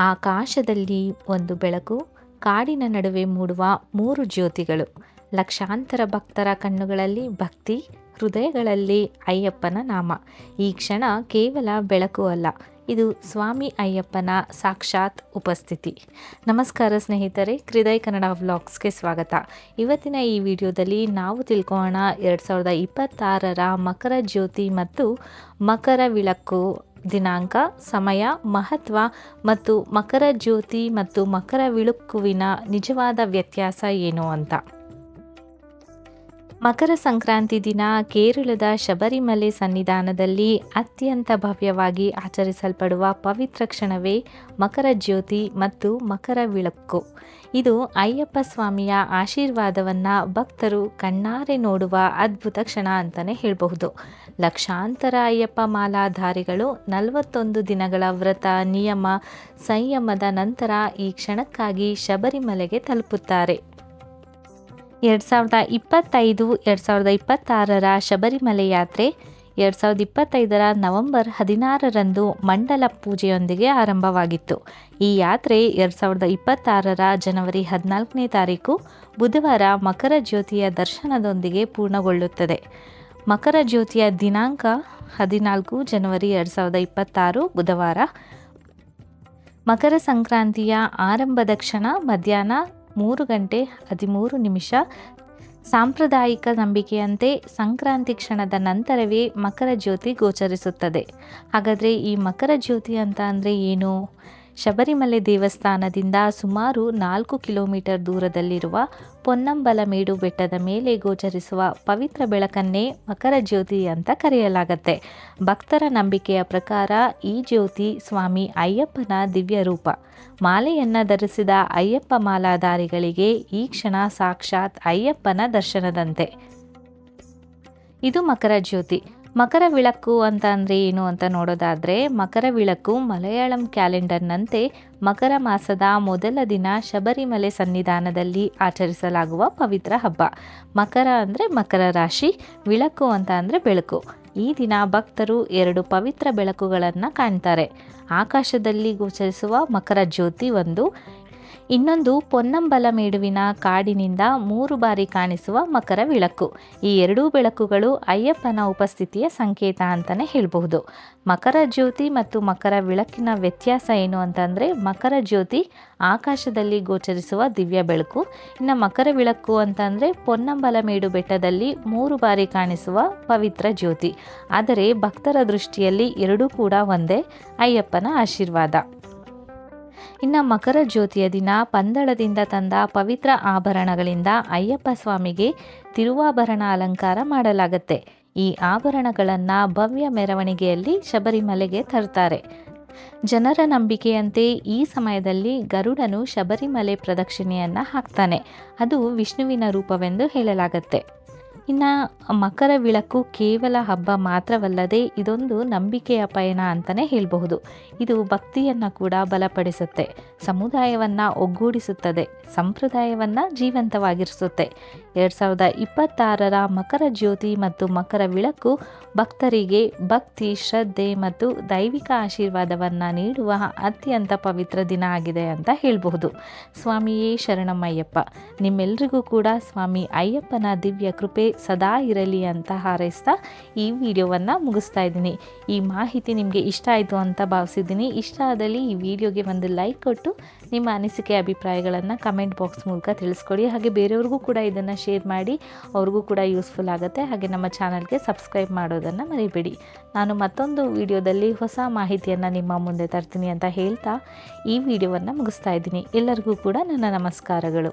ಆಕಾಶದಲ್ಲಿ ಒಂದು ಬೆಳಕು, ಕಾಡಿನ ನಡುವೆ ಮೂಡುವ ಮೂರು ಜ್ಯೋತಿಗಳು. ಲಕ್ಷಾಂತರ ಭಕ್ತರ ಕಣ್ಣುಗಳಲ್ಲಿ ಭಕ್ತಿ, ಹೃದಯಗಳಲ್ಲಿ ಅಯ್ಯಪ್ಪನ ನಾಮ. ಈ ಕ್ಷಣ ಕೇವಲ ಬೆಳಕು ಅಲ್ಲ, ಇದು ಸ್ವಾಮಿ ಅಯ್ಯಪ್ಪನ ಸಾಕ್ಷಾತ್ ಉಪಸ್ಥಿತಿ. ನಮಸ್ಕಾರ ಸ್ನೇಹಿತರೆ, ಹೃದಯ ಕನ್ನಡ ವ್ಲಾಗ್ಸ್ಗೆ ಸ್ವಾಗತ. ಇವತ್ತಿನ ಈ ವಿಡಿಯೋದಲ್ಲಿ ನಾವು ತಿಳ್ಕೋಣ ಎರಡು ಸಾವಿರದ ಇಪ್ಪತ್ತಾರರ ಮಕರ ಜ್ಯೋತಿ ಮತ್ತು ಮಕರ ವಿಳಕ್ಕು ದಿನಾಂಕ ಸಮಯ ಮಹತ್ವ ಮತ್ತು ಮಕರ ಜ್ಯೋತಿ ಮತ್ತು ಮಕರ ವಿಳುಕ್ಕುವಿನ ನಿಜವಾದ ವ್ಯತ್ಯಾಸ ಏನು ಅಂತ. ಮಕರ ಸಂಕ್ರಾಂತಿ ದಿನ ಕೇರಳದ ಶಬರಿಮಲೆ ಸನ್ನಿಧಾನದಲ್ಲಿ ಅತ್ಯಂತ ಭವ್ಯವಾಗಿ ಆಚರಿಸಲ್ಪಡುವ ಪವಿತ್ರ ಕ್ಷಣವೇ ಮಕರ ಜ್ಯೋತಿ ಮತ್ತು ಮಕರ ವಿಳಕ್ಕು ಇದು ಅಯ್ಯಪ್ಪ ಸ್ವಾಮಿಯ ಆಶೀರ್ವಾದವನ್ನು ಭಕ್ತರು ಕಣ್ಣಾರೆ ನೋಡುವ ಅದ್ಭುತ ಕ್ಷಣ ಅಂತಲೇ ಹೇಳಬಹುದು. ಲಕ್ಷಾಂತರ ಅಯ್ಯಪ್ಪ ಮಾಲಾಧಾರಿಗಳು ನಲವತ್ತೊಂದು ದಿನಗಳ ವ್ರತ, ನಿಯಮ, ಸಂಯಮದ ನಂತರ ಈ ಕ್ಷಣಕ್ಕಾಗಿ ಶಬರಿಮಲೆಗೆ ತಲುಪುತ್ತಾರೆ. ಎರಡು ಸಾವಿರದ ಇಪ್ಪತ್ತೈದು, ಎರಡು ಸಾವಿರದ ಇಪ್ಪತ್ತಾರರ ಶಬರಿಮಲೆ ಯಾತ್ರೆ, ಎರಡು ಸಾವಿರದ ಇಪ್ಪತ್ತೈದರ ನವೆಂಬರ್ ಹದಿನಾರರಂದು ಮಂಡಲ ಪೂಜೆಯೊಂದಿಗೆ ಆರಂಭವಾಗಿತ್ತು. ಈ ಯಾತ್ರೆ ಎರಡು ಸಾವಿರದ ಇಪ್ಪತ್ತಾರರ ಜನವರಿ ಹದಿನಾಲ್ಕನೇ ತಾರೀಕು ಬುಧವಾರ ಮಕರ ಜ್ಯೋತಿಯ ದರ್ಶನದೊಂದಿಗೆ ಪೂರ್ಣಗೊಳ್ಳುತ್ತದೆ. ಮಕರ ಜ್ಯೋತಿಯ ದಿನಾಂಕ ಹದಿನಾಲ್ಕು ಜನವರಿ ಎರಡು ಸಾವಿರದ ಇಪ್ಪತ್ತಾರು ಬುಧವಾರ. ಮಕರ ಸಂಕ್ರಾಂತಿಯ ಆರಂಭದ ಕ್ಷಣ ಮಧ್ಯಾಹ್ನ ಮೂರು ಗಂಟೆ ಹದಿಮೂರು ನಿಮಿಷ. ಸಾಂಪ್ರದಾಯಿಕ ನಂಬಿಕೆಯಂತೆ ಸಂಕ್ರಾಂತಿ ಕ್ಷಣದ ನಂತರವೇ ಮಕರ ಜ್ಯೋತಿ ಗೋಚರಿಸುತ್ತದೆ. ಹಾಗಾದರೆ ಈ ಮಕರ ಜ್ಯೋತಿ ಅಂತ ಅಂದರೆ ಏನು? ಶಬರಿಮಲೆ ದೇವಸ್ಥಾನದಿಂದ ಸುಮಾರು ನಾಲ್ಕು ಕಿಲೋಮೀಟರ್ ದೂರದಲ್ಲಿರುವ ಪೊನ್ನಂಬಲಮೇಡು ಬೆಟ್ಟದ ಮೇಲೆ ಗೋಚರಿಸುವ ಪವಿತ್ರ ಬೆಳಕನ್ನೇ ಮಕರ ಜ್ಯೋತಿ ಅಂತ ಕರೆಯಲಾಗತ್ತೆ. ಭಕ್ತರ ನಂಬಿಕೆಯ ಪ್ರಕಾರ ಈ ಜ್ಯೋತಿ ಸ್ವಾಮಿ ಅಯ್ಯಪ್ಪನ ದಿವ್ಯ ರೂಪ. ಮಾಲೆಯನ್ನು ಧರಿಸಿದ ಅಯ್ಯಪ್ಪ ಮಾಲಾಧಾರಿಗಳಿಗೆ ಈ ಕ್ಷಣ ಸಾಕ್ಷಾತ್ ಅಯ್ಯಪ್ಪನ ದರ್ಶನದಂತೆ. ಇದು ಮಕರ ಜ್ಯೋತಿ. ಮಕರ ವಿಳಕ್ಕು ಅಂತ ಅಂದರೆ ಏನು ಅಂತ ನೋಡೋದಾದರೆ, ಮಕರ ವಿಳಕ್ಕು ಮಲಯಾಳಂ ಕ್ಯಾಲೆಂಡರ್ನಂತೆ ಮಕರ ಮಾಸದ ಮೊದಲ ದಿನ ಶಬರಿಮಲೆ ಸನ್ನಿಧಾನದಲ್ಲಿ ಆಚರಿಸಲಾಗುವ ಪವಿತ್ರ ಹಬ್ಬ. ಮಕರ ಅಂದರೆ ಮಕರ ರಾಶಿ ವಿಳಕ್ಕು ಅಂತ ಅಂದರೆ ಬೆಳಕು. ಈ ದಿನ ಭಕ್ತರು ಎರಡು ಪವಿತ್ರ ಬೆಳಕುಗಳನ್ನು ಕಾಣ್ತಾರೆ. ಆಕಾಶದಲ್ಲಿ ಗೋಚರಿಸುವ ಮಕರ ಜ್ಯೋತಿ ಒಂದು ಇನ್ನೊಂದು ಪೊನ್ನಂಬಲಮೇಡುವಿನ ಕಾಡಿನಿಂದ ಮೂರು ಬಾರಿ ಕಾಣಿಸುವ ಮಕರ ಬೆಳಕು ಈ ಎರಡೂ ಬೆಳಕುಗಳು ಅಯ್ಯಪ್ಪನ ಉಪಸ್ಥಿತಿಯ ಸಂಕೇತ ಅಂತಲೇ ಹೇಳಬಹುದು. ಮಕರ ಜ್ಯೋತಿ ಮತ್ತು ಮಕರ ಬೆಳಕಿನ ವ್ಯತ್ಯಾಸ ಏನು ಅಂತಂದರೆ, ಮಕರ ಜ್ಯೋತಿ ಆಕಾಶದಲ್ಲಿ ಗೋಚರಿಸುವ ದಿವ್ಯ ಬೆಳಕು. ಇನ್ನು ಮಕರ ವಿಳಕ್ಕು ಅಂತಂದರೆ ಪೊನ್ನಂಬಲಮೇಡು ಬೆಟ್ಟದಲ್ಲಿ ಮೂರು ಬಾರಿ ಕಾಣಿಸುವ ಪವಿತ್ರ ಜ್ಯೋತಿ. ಆದರೆ ಭಕ್ತರ ದೃಷ್ಟಿಯಲ್ಲಿ ಎರಡೂ ಕೂಡ ಒಂದೇ ಅಯ್ಯಪ್ಪನ ಆಶೀರ್ವಾದ. ಇನ್ನು ಮಕರ ಜ್ಯೋತಿಯ ದಿನ ಪಂದಳದಿಂದ ತಂದ ಪವಿತ್ರ ಆಭರಣಗಳಿಂದ ಅಯ್ಯಪ್ಪ ಸ್ವಾಮಿಗೆ ತಿರುವಾಭರಣ ಅಲಂಕಾರ ಮಾಡಲಾಗುತ್ತೆ. ಈ ಆಭರಣಗಳನ್ನು ಭವ್ಯ ಮೆರವಣಿಗೆಯಲ್ಲಿ ಶಬರಿಮಲೆಗೆ ತರ್ತಾರೆ. ಜನರ ನಂಬಿಕೆಯಂತೆ ಈ ಸಮಯದಲ್ಲಿ ಗರುಡನು ಶಬರಿಮಲೆ ಪ್ರದಕ್ಷಿಣೆಯನ್ನು ಹಾಕ್ತಾನೆ. ಅದು ವಿಷ್ಣುವಿನ ರೂಪವೆಂದು ಹೇಳಲಾಗತ್ತೆ. ಇನ್ನು ಮಕರ ವಿಳಕ್ಕು ಕೇವಲ ಹಬ್ಬ ಮಾತ್ರವಲ್ಲದೆ ಇದೊಂದು ನಂಬಿಕೆಯ ಪಯಣ ಅಂತಲೇ ಹೇಳಬಹುದು. ಇದು ಭಕ್ತಿಯನ್ನು ಕೂಡ ಬಲಪಡಿಸುತ್ತೆ. ಸಮುದಾಯವನ್ನು ಒಗ್ಗೂಡಿಸುತ್ತದೆ. ಸಂಪ್ರದಾಯವನ್ನು ಜೀವಂತವಾಗಿರಿಸುತ್ತೆ. ಎರಡು ಸಾವಿರದ ಇಪ್ಪತ್ತಾರರ ಮಕರ ಜ್ಯೋತಿ ಮತ್ತು ಮಕರ ವಿಳಕ್ಕು ಭಕ್ತರಿಗೆ ಭಕ್ತಿ, ಶ್ರದ್ಧೆ ಮತ್ತು ದೈವಿಕ ಆಶೀರ್ವಾದವನ್ನು ನೀಡುವ ಅತ್ಯಂತ ಪವಿತ್ರ ದಿನ ಆಗಿದೆ ಅಂತ ಹೇಳಬಹುದು. ಸ್ವಾಮಿಯೇ ಶರಣಮ್ಮಯ್ಯಪ್ಪ ನಿಮ್ಮೆಲ್ಲರಿಗೂ ಕೂಡ ಸ್ವಾಮಿ ಅಯ್ಯಪ್ಪನ ದಿವ್ಯ ಕೃಪೆ ಸದಾ ಇರಲಿ ಅಂತ ಹಾರೈಸ್ತಾ ಈ ವಿಡಿಯೋವನ್ನು ಮುಗಿಸ್ತಾ ಇದ್ದೀನಿ. ಈ ಮಾಹಿತಿ ನಿಮಗೆ ಇಷ್ಟ ಆಯಿತು ಅಂತ ಭಾವಿಸಿದ್ದೀನಿ. ಇಷ್ಟ ಆದಲ್ಲಿ ಈ ವಿಡಿಯೋಗೆ ಒಂದು ಲೈಕ್ ಕೊಟ್ಟು ನಿಮ್ಮ ಅನಿಸಿಕೆ ಅಭಿಪ್ರಾಯಗಳನ್ನು ಕಮೆಂಟ್ ಬಾಕ್ಸ್ ಮೂಲಕ ತಿಳಿಸ್ಕೊಡಿ. ಹಾಗೆ ಬೇರೆಯವ್ರಿಗೂ ಕೂಡ ಇದನ್ನು ಶೇರ್ ಮಾಡಿ. ಅವ್ರಿಗೂ ಕೂಡ ಯೂಸ್ಫುಲ್ ಆಗುತ್ತೆ. ಹಾಗೆ ನಮ್ಮ ಚಾನಲ್ಗೆ ಸಬ್ಸ್ಕ್ರೈಬ್ ಮಾಡೋದನ್ನು ಮರಿಬೇಡಿ. ನಾನು ಮತ್ತೊಂದು ವಿಡಿಯೋದಲ್ಲಿ ಹೊಸ ಮಾಹಿತಿಯನ್ನು ನಿಮ್ಮ ಮುಂದೆ ತರ್ತೀನಿ ಅಂತ ಹೇಳ್ತಾ ಈ ವಿಡಿಯೋವನ್ನು ಮುಗಿಸ್ತಾ ಇದ್ದೀನಿ. ಎಲ್ಲರಿಗೂ ಕೂಡ ನನ್ನ ನಮಸ್ಕಾರಗಳು.